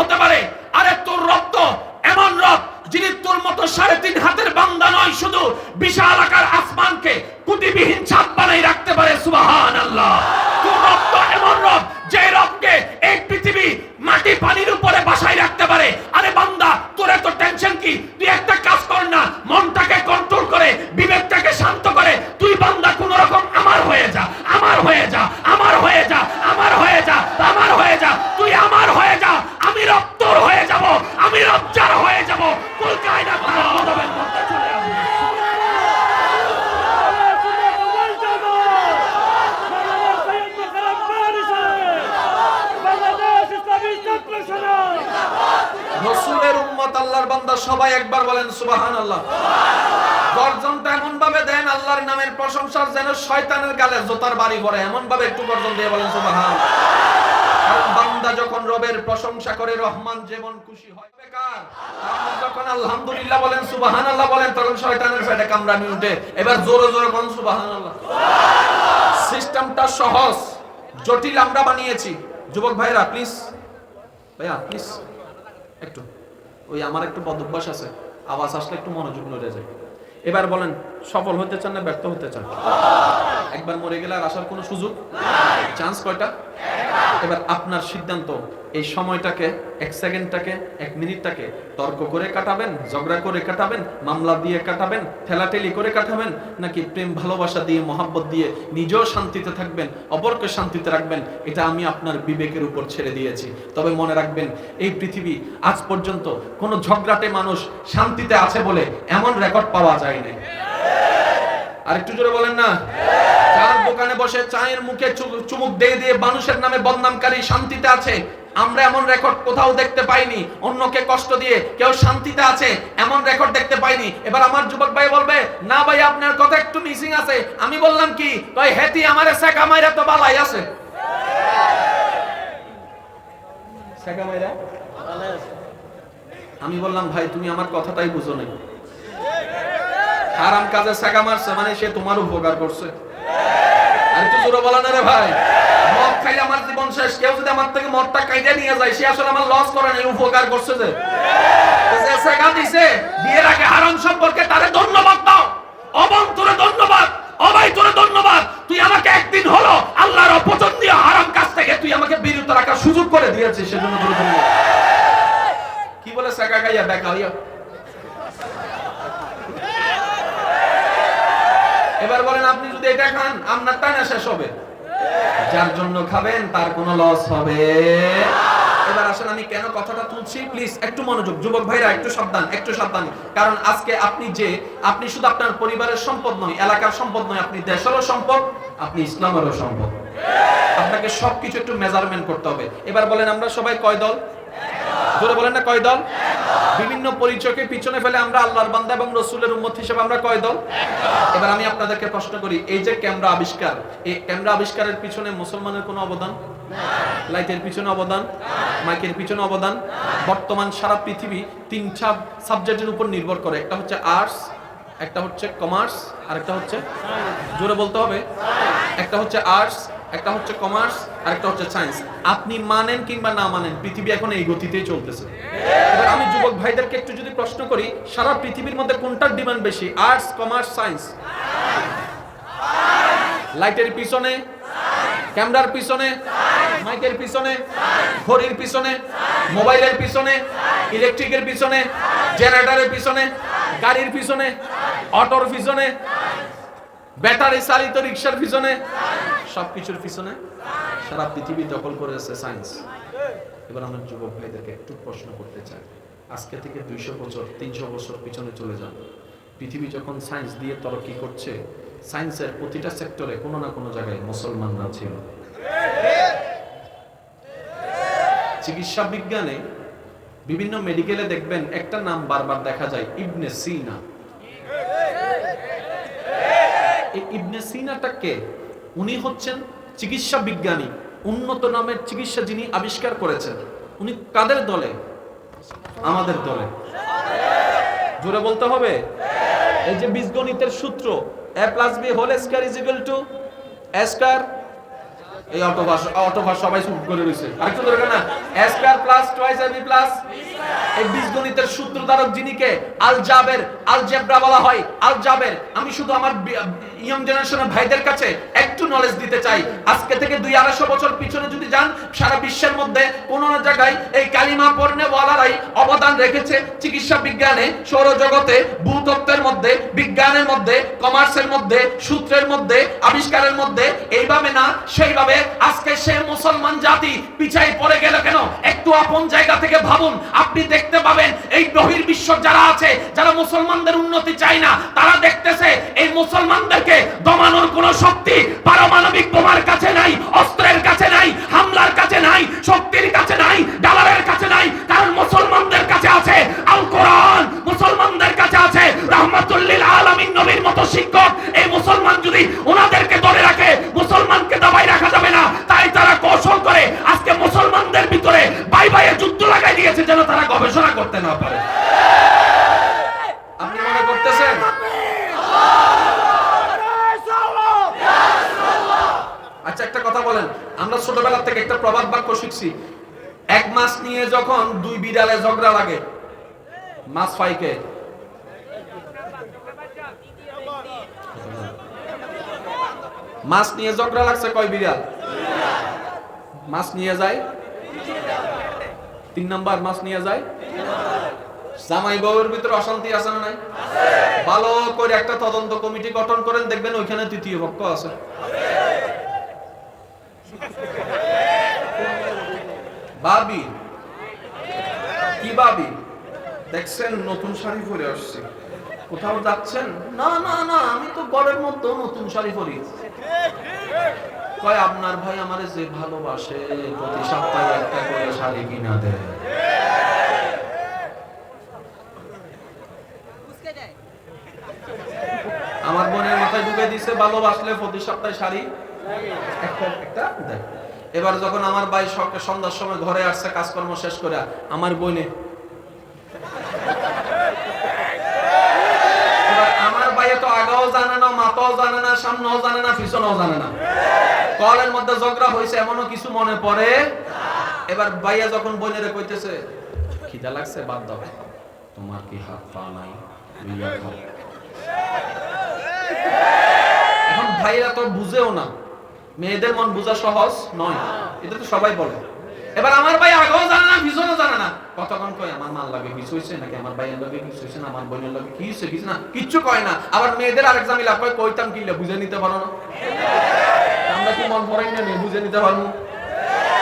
হতে পারে। আরে তোর রক্ত, এমন রক্ত যিনি তোর মতো সাড়ে তিন হাতের বান্দা নয়, শুধু বিশাল আকার আসমানকে কুটিবিহীন ছাদ বানাই রাখতে পারে। সুবাহান আল্লাহ তোর রক্ত এমন রক্ত যে রক্তকে এই পৃথিবী মাটি পানির উপরে বাসায় রাখতে পারে আরে বান্দা তোর এত টেনশন কি তুই একটা কাজ কর না মনটাকে কন্ট্রোল করে বিবেকটাকে শান্ত করে তুই বান্দা কোন রকম আমার হয়ে যা আমার হয়ে যা আমার হয়ে যা আমার হয়ে যা আমার হয়ে যা তুই আমার হয়ে যা আমি রক্তর হয়ে যাব আমি রক্তার হয়ে যাব কুল কায়নাত তার মদবের মধ্যে চলে আসবে রসুলের উম্মত আল্লাহর বান্দা সবাই একবার বলেন সুবাহান আল্লাহ গর্জনটা এমন ভাবে দেন আল্লাহর প্রশংসার যেন শয়তানের গালে জোতার বাড়ি পড়ে এমন ভাবে একটু গর্জন দিয়ে বলেন, সুবাহান। বান্দা যখন রবের প্রশংসা করে, রহমান যেমন খুশি হয়। বেকার যখন আলহামদুলিল্লাহ বলেন বলেন, তখন শয়তানের পেটে কামড়ানি উঠে। এবার জোরে জোরে বলেন সিস্টেমটা সহজ, জটিল আমরা বানিয়েছি। যুবক ভাইরা প্লিজ ভাইয়া প্লিজ একটু। ওই আমার একটু বদভ্যাস আছে। আওয়াজ আসলে একটু মনোযোগ নড়ে যায়। এবার বলেন সফল হতে চান না ব্যর্থ হতে চান? একবার মরে গেলে আর আসার কোনো সুযোগ? চান্স কয়টা? এবার আপনার সিদ্ধান্ত, এই সময়টাকে, এক সেকেন্ডটাকে, এক মিনিটটাকে তর্ক করে কাটাবেন, ঝগড়া করে কাটাবেন, মামলা দিয়ে কাটাবেন, ঠেলাঠেলি করে কাটাবেন, নাকি প্রেম, ভালোবাসা দিয়ে, মহাব্বত দিয়ে নিজেও শান্তিতে থাকবেন, অপরকে শান্তিতে রাখবেন, এটা আমি আপনার বিবেকের উপর ছেড়ে দিয়েছি। তবে মনে রাখবেন, এই পৃথিবী আজ পর্যন্ত কোনো ঝগড়াটে মানুষ শান্তিতে আছে বলে এমন রেকর্ড পাওয়া যায় না আর একটু জোরে বলেন না? চার দোকানে বসে চায়ের মুখে চুমুক দিয়ে দিয়ে মানুষের নামে বদনামকারী শান্তিতে আছে, আমরা এমন রেকর্ড কোথাও দেখতে পাইনি। অন্যকে কষ্ট দিয়ে কেউ শান্তিতে আছে, এমন রেকর্ড দেখতে পাইনি। এবার আমার যুবক ভাই বলবে, না ভাই, আপনার কথা একটু মিসিং আছে। আমি বললাম কি কই হেতি আমারে সেকা মাইরা তো বালাই আছে। সেকা মাইরা? আমি বললাম, ভাই, তুমি আমার কথাটাই বুঝো নাই। হারাম কাজে সাকা মারছে মানে সে তোমার উপকার করছে। বলা ভাই। মদ খাইলে কেউ যদি যায় নাই দিছে আগে ধন্যবাদ দাও। অবং তোরে ধন্যবাদ অবাই ধন্যবাদ তুই আমাকে একদিন হলো আল্লাহর অপছন্দীয় হারাম কাজ থেকে তুই আমাকে বিরত রাখার সুযোগ করে দিয়েছিস সেজন্য তোরে ধন্যবাদ কি বলে সাকা খাইয়া দেখা হইয়া এবার বলেন আপনি যদি এটা খান আপনার টানা শেষ হবে যার জন্য খাবেন, তার কোনো লস হবে। এবার আসলে আমি কেন কথাটা তুলছি? প্লিজ একটু মনোযোগ। যুবক ভাইরা, একটু সাবধান একটু সাবধান। কারণ আজকে আপনি যে, আপনি শুধু আপনার পরিবারের সম্পদ নয়, এলাকার সম্পদ নয়, আপনি দেশেরও সম্পদ, আপনি ইসলামেরও সম্পদ। আপনাকে সবকিছু একটু মেজারমেন্ট করতে হবে। এবার বলেন, আমরা সবাই কয় দল? জোরে বলেন না, কয় দল? বিভিন্ন পরিচয়কে পিছনে ফেলে আমরা আল্লাহর বান্দা এবং রসুলের উম্মত হিসেবে আমরা কয় দল? এবার আমি আপনাদেরকে প্রশ্ন করি, এই যে ক্যামেরা আবিষ্কার, এই ক্যামেরা আবিষ্কারের পিছনে মুসলমানের কোনো অবদান? লাইটের পিছনে অবদান? মাইকের পিছনে অবদান? বর্তমান সারা পৃথিবী তিনটা সাবজেক্টের উপর নির্ভর করে, একটা হচ্ছে আর্টস, একটা হচ্ছে কমার্স আর একটা হচ্ছে জোরে বলতে হবে? একটা হচ্ছে আর্টস একটা হচ্ছে কমার্স আর একটা হচ্ছে সায়েন্স আপনি মানেন কিংবা না মানেন, পৃথিবী এখন এই গতিতেই চলতেছে। এবার আমি যুবক ভাইদেরকে একটু যদি প্রশ্ন করি, সারা পৃথিবীর মধ্যে কোনটার ডিমান্ড বেশি আর্টস কমার্স সায়েন্স লাইটের পিছনে ক্যামেরার পিছনে মাইকের পিছনে, ঘড়ির পিছনে মোবাইলের পিছনে ইলেকট্রিকের পিছনে জেনারেটরের পিছনে, গাড়ির পিছনে অটোর পিছনে ব্যাটারি চালিত রিক্সার পিছনে? সবকিছুর পিছনে? সারা পৃথিবী দখল করেছে সায়েন্স। এবার আমার যুবক ভাইদেরকে একটু প্রশ্ন করতে চাই। আজকে থেকে দুইশো বছর, তিনশো বছর পিছনে চলে যান। পৃথিবী যখন সায়েন্স দিয়ে তরক্কি করছে, সায়েন্সের প্রতিটা সেক্টরে কোনো না কোনো জায়গায় মুসলমানরা ছিল। চিকিৎসা বিজ্ঞানে বিভিন্ন মেডিকেলে দেখবেন একটা নাম বারবার দেখা যায়, ইবনে সিনা এই ইবনে সিনাটা কে? উনি হচ্ছেন চিকিৎসা বিজ্ঞানী, উন্নত নামের চিকিৎসা যিনি আবিষ্কার করেছেন। উনি কাদের দলে? আমাদের দলে। জোরে বলতে হবে? এই যে বীজগণিতের সূত্র a plus b whole square is equal to a square এই অটোভাস অটোভাস সবাই চুপ করে রয়েছে। আরেকটু দরকার না। A square plus twice a b plus এই বীজগণিতের সূত্রধারক যিনিকে আল জাবের আল জেব্রা বলা হয়, আল জাবের। আমি শুধু আমার ইয়ং জেনারেশনের ভাইদের কাছে একটু নলেজ দিতে চাই। আজকে থেকে দুই আড়াইশো বছর পিছনে যদি যান, সারা বিশ্বের মধ্যে কোন জায়গায় এই কালিমা পড়নে ওয়ালারাই অবদান রেখেছে চিকিৎসা বিজ্ঞানে, সৌরজগতে, ভূতত্ত্বের মধ্যে, বিজ্ঞানের মধ্যে কমার্সের মধ্যে, সূত্রের মধ্যে, আবিষ্কারের মধ্যে। এইভাবে না, সেইভাবে আজকে সে মুসলমান জাতি পিছাই পড়ে গেল কেন? একটু আপন জায়গা থেকে ভাবুন। আপনি দেখতে পাবেন এই বহির বিশ্ব যারা আছে, যারা মুসলমানদের উন্নতি চায় না, তারা দেখতেছে এই মুসলমানদেরকে দমানোর কোন শক্তি পারমাণবিক বোমার কাছে নাই, অস্ত্রের কাছে নাই, হামলার কাছে নাই, শক্তির কাছে নাই, ডলারের কাছে নাই, কারণ মুসলমানদের কাছে আছে আল কোরআন। মুসলমানদের কাছে আছে রহমাতুল্লিল আলামিন নবীর মতো শিক্ষক। এই মুসলমান যদি ওনাদেরকে ধরে রাখে, মুসলমানকে দাবাই রাখা যাবে না। তাই তারা কৌশল করে আজকে মুসলমানদের ভিতরে বাই বাইয়ে যুদ্ধ লাগাই দিয়েছে যেন তারা গবেষণা করতে না পারে। আপনি মনে করতেছেন? আচ্ছা একটা কথা বলেন। আমরা ছোটবেলা থেকে একটা প্রবাদ বাক্য শিখছি। এক মাস নিয়ে যখন দুই বিড়ালে ঝগড়া লাগে, মাছ পাইকে মাছ নিয়ে ঝগড়া লাগছে কয় বিড়াল? মাছ নিয়ে যায়? তিন নাম্বার মাছ নিয়ে যায়? জামাই বউয়ের ভিতরে অশান্তি আছে না নাই? ভালো করে একটা তদন্ত কমিটি গঠন করেন, দেখবেন ওইখানে তৃতীয় পক্ষ আছে। ভাবি কি ভাবি দেখছেন, নতুন শাড়ি পরে আসছে। কোথাও যাচ্ছেন? না না না, আমি তো মধ্যে নতুন শাড়ি পরি। কয়, আপনার ভাই আমারে যে ভালোবাসে, প্রতি সপ্তাহে একটা করে শাড়ি কিনা দেয়। আমার বোনের মাথায় ঢুকে দিছে, ভালোবাসলে প্রতি সপ্তাহে শাড়ি। এবার যখন আমার ভাই সন্ধ্যার সময় ঘরে আসছে, কাজকর্ম শেষ করে, আমার বোনে আমার ভাইয়ে তো আগেও জানে না জানে না, সামনেও জানে না, পিছনেও জানে না। কলের মধ্যে ঝগড়া হয়েছে, এমনও কিছু মনে পড়ে? এবার ভাইয়া যখন বোনেরে কইতেছে, খিদা লাগছে, বাদ দাও। তোমার কি হাত পা নাই? এখন ভাইরা তো বুঝেও না। মেয়েদের মন বোঝা সহজ নয়। এটা তো সবাই বলে। এবার আমার ভাই আগেও জানে না পিছনেও জানে না। কতক্ষণ কয়, আমার মাল লাগে কিছু হয়েছে নাকি? আমার ভাইয়ের লগে কিছু হয়েছে না? আমার বোনের লগে কি হয়েছে কিছু না? কিচ্ছু কয় না। আবার মেয়েদের আরেক জামিলা কয়, কইতাম কিলে বুঝে নিতে পারো না? আমরা কি মন পড়াই না বুঝে নিতে পারব?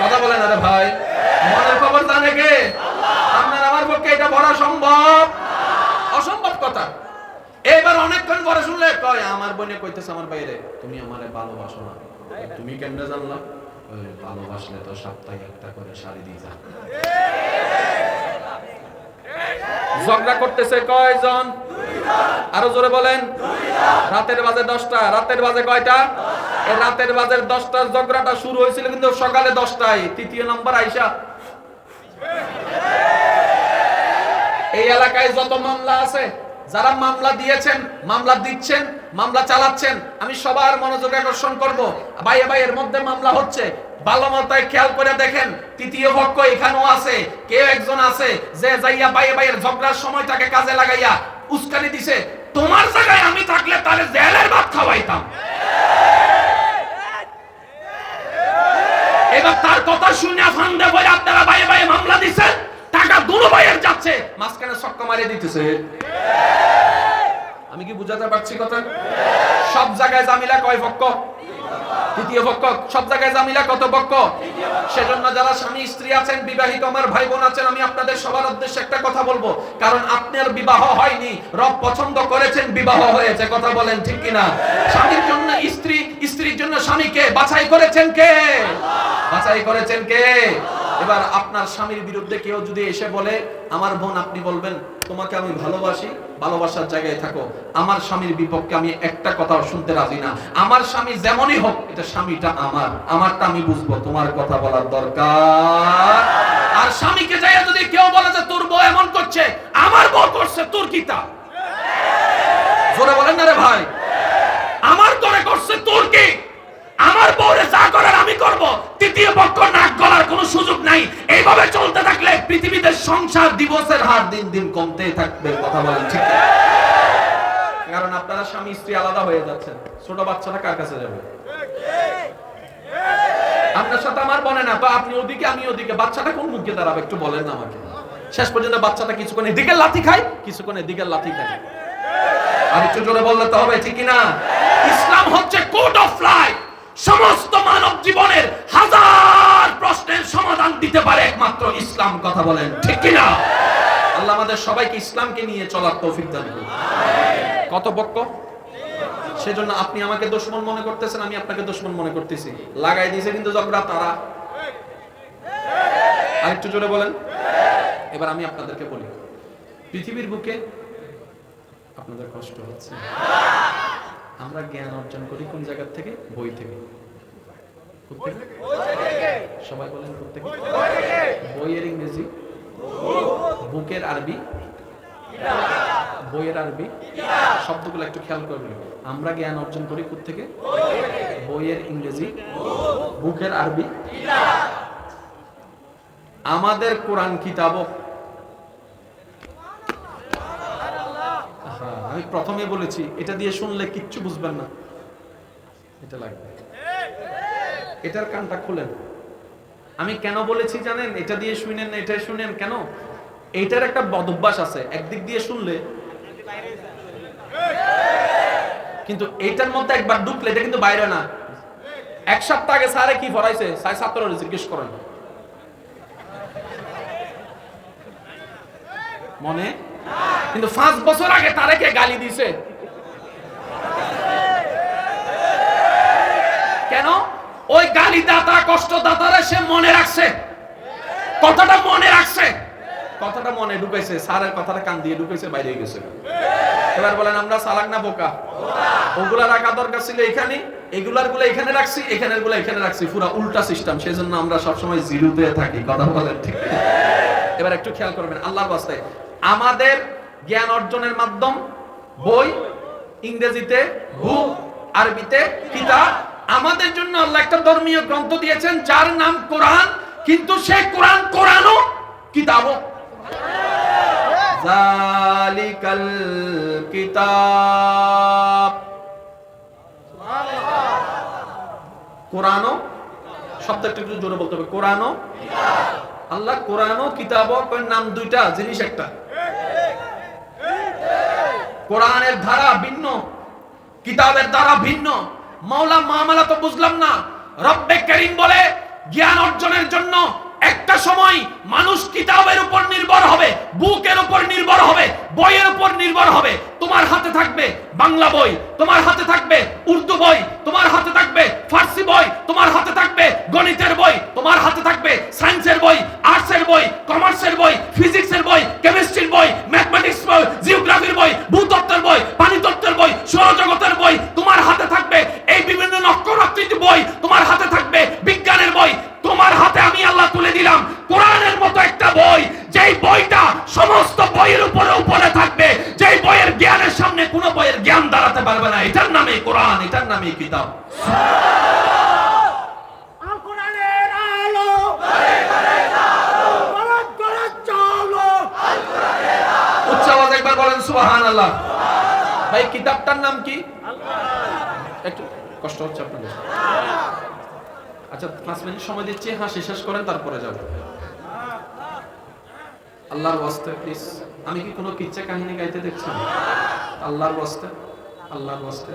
কথা বলেন আরে ভাই। মনের খবর জানে কে? আপনার আমার পক্ষে এটা বলা সম্ভব। অসম্ভব কথা। এবার অনেকক্ষণ পরে শুনলে কয়, আমার বোনে কইতেছে আমার বাইরে তুমি আমারে ভালোবাসো না। তুমি কেমনে জানলা? ভালোবাসলে তো সপ্তাহে একটা করে শাড়ি দিয়ে যা। ঝগড়া করতেছে কয়জন? আরও জোরে বলেন। রাতের বাজে দশটা। রাতের বাজে কয়টা? রাতের বাজে দশটার ঝগড়াটা শুরু হয়েছিল কিন্তু সকালে দশটায়। তৃতীয় নম্বর আইসা এই এলাকায় যত মামলা আছে যারা মামলা দিয়েছেন, মামলা দিচ্ছেন, মামলা চালাচ্ছেন, আমি সবার মনোযোগ আকর্ষণ করব। ভাইয়ে ভাইয়ের মধ্যে মামলা হচ্ছে। ভালো মতায় খেয়াল করে দেখেন, তৃতীয় পক্ষ এখানেও আছে, কেউ একজন আছে, যে যাইয়া ভাইয়ে ভাইয়ের ঝগড়ার সময়টাকে কাজে লাগাইয়া উস্কানি দিছে। তোমার জায়গায় আমি থাকলে তাহলে জেলের ভাত খাওয়াইতাম। এবার তার কথা শুনে ফান্দে বলে আপনারা ভাইয়ে ভাইয়ে মামলা দিছেন টাকা দুনো ভাইয়ের যাচ্ছে। মাঝখানে মারিয়ে দিতেছে। আমি কি বুঝাতে পারছি কথা? সব জায়গায় জামিলা কয় পক্ষ তৃতীয় পক্ষ সব জায়গায় জামিলা কত পক্ষ সেজন্য যারা স্বামী, স্ত্রী আছেন, বিবাহিত, আমার ভাই বোন আছেন, আমি আপনাদের সবার উদ্দেশ্যে একটা কথা বলব। কারণ আপনার বিবাহ হয়নি, রব পছন্দ করেছেন, বিবাহ হয়েছে। কথা বলেন ঠিক কিনা? স্বামীর জন্য স্ত্রী, স্ত্রীর জন্য স্বামীকে বাছাই করেছেন কে? বাছাই করেছেন কে? এবার আপনার স্বামীর বিরুদ্ধে কেউ যদি এসে বলে, আমার বোন, আপনি বলবেন, তোমাকে আমি ভালোবাসি, ভালোবাসার জায়গায় থাকো। আমার স্বামীর বিপক্ষে আমি একটা কথাও শুনতে রাজি না। আমার স্বামী যেমনই হোক, এটা স্বামীটা আমার, আমারটা আমি বুঝব, তোমার কথা বলার দরকার। আর স্বামীকে যাইয়া যদি কেউ বলে যে, তোর বউ এমন করছে, আমার বউ করছে, তোর কি তা? জোরে বলেন না রে ভাই। আমার করে করছে, তোর কি? আমার বউরে যা করার আমি করব। তৃতীয় পক্ষ নাক গলার কোনো সুযোগ নাই। এইভাবে চলতে থাকলে পৃথিবীতে সংসার দিবসের হার দিন দিন কমতেই থাকবে, কথা বলেন ঠিক কারণ আপনারা স্বামী স্ত্রী আলাদা হয়ে যাচ্ছেন। ছোট বাচ্চাটা কার কাছে যাবে? আপনার সাথে আমার বলে না, বা আপনি ওদিকে, আমি ওদিকে। বাচ্চাটা কোন মুখে দাঁড়াবে একটু বলেন না আমাকে। শেষ পর্যন্ত বাচ্চাটা কিছুক্ষণ এদিকে লাথি খায়, কিছুক্ষণ এদিকে লাথি খায়। আর একটু জোরে বললে তো হবে, ঠিক না ইসলাম হচ্ছে কোড অফ লাইফ সমস্ত মানব জীবনের হাজার প্রশ্নের সমাধান দিতে পারে একমাত্র ইসলাম, কথা বলেন, ঠিক কি না আল্লাহ আমাদের সবাইকে ইসলামকে নিয়ে চলার তৌফিক দান করুন। কত পক্ষ? সেজন্য আপনি আমাকে দুশমন মনে করতেছেন, আমি আপনাকে দুশমন মনে করতেছি। লাগাই দিয়েছে কিন্তু ঝগড়া তারা। আরেকটু জোরে বলেন। এবার আমি আপনাদেরকে বলি, পৃথিবীর বুকে আপনাদের কষ্ট হচ্ছে। আমরা জ্ঞান অর্জন করি কোন জায়গার থেকে? বই থেকে। সবাই বলেন বইয়ের ইংরেজি? বুকের আরবি? বইয়ের আরবি? শব্দগুলো একটু খেয়াল করবেন আমরা জ্ঞান অর্জন করি থেকে বইয়ের ইংরেজি? বুকের আরবি? আমাদের কোরআন কিতাব আমি প্রথমে বলেছি, এটা দিয়ে শুনলে কিচ্ছু বুঝবেন না। এটা লাগবে। এটার কানটা খুলেন। আমি কেন বলেছি জানেন? এটা দিয়ে শুনেন না এটা শুনেন, কেন? এইটার একটা বদভ্যাস আছে। একদিক দিয়ে শুনলে কিন্তু এইটার মধ্যে একবার ঢুকলে এটা কিন্তু বাইরে না। এক সপ্তাহ আগে স্যারে কি পড়াইছে? স্যার ছাত্ররা জিজ্ঞেস করেন। মনে? কিন্তু পাঁচ বছর আগে তারে কে গালি দিছে কেন? ওই গালি দাতা কষ্ট দাতারা সে মনে রাখছে। কথাটা মনে রাখছে। কথাটা মনে ঢুকাইছে। স্যারের কথাটা কান দিয়ে ঢুকাইছে, বাইরে গেছে। এবার বলেন, আমরা সালাক না বোকা? ওগুলা রাখা দরকার ছিল এখানে। এগুলারগুলো এখানে রাখছি, এখানেরগুলো এখানে রাখছি। পুরো উল্টা সিস্টেম সেজন্য আমরা সবসময় জিরোতে থাকি, কথা বলেন ঠিক এবার একটু খেয়াল করবেন, আল্লাহর বাস্তায় আমাদের জ্ঞান অর্জনের মাধ্যম, বই, ইংরেজিতে বুক আরবিতে, কিতাব। আমাদের জন্য আল্লাহ একটা ধর্মীয় গ্রন্থ দিয়েছেন, যার নাম কোরআন, কিন্তু সে কোরআন কোরআনও কিতাবও। জালিকাল কিতাব। কোরআনও? শব্দটা একটু জোরে বলতে হবে। কোরআনও? আল্লাহ কোরআনও, কিতাবও, নাম দুইটা, জিনিস একটা। কোরআনের ধারা ভিন্ন, কিতাবের ধারা ভিন্ন। মাওলা মামলা তো বুঝলাম না। রব্বে করিম বলে, জ্ঞান অর্জনের জন্য একটা সময় মানুষ কিতাবের উপর নির্ভর হবে, বুকের উপর নির্ভর হবে, বইয়ের উপর নির্ভর হবে। তোমার হাতে থাকবে বাংলা বই, তোমার হাতে থাকবে উর্দু বই, তোমার হাতে থাকবে ফার্সি বই, তোমার হাতে থাকবে গণিতের বই, তোমার হাতে থাকবে সায়েন্সের বই, আর্টসের বই ভাই, কিতাবটার নাম কি? একটু কষ্ট হচ্ছে আপনাদের। আচ্ছা পাঁচ মিনিট সময় দিচ্ছি, হাসি শেষ করেন, তারপরে যাব। আল্লাহর বস্তে প্লিজ আমি কি কোনো কিচ্ছা কাহিনী গাইতে দেখছি আল্লাহর বস্তে আল্লাহর ওয়াস্তে।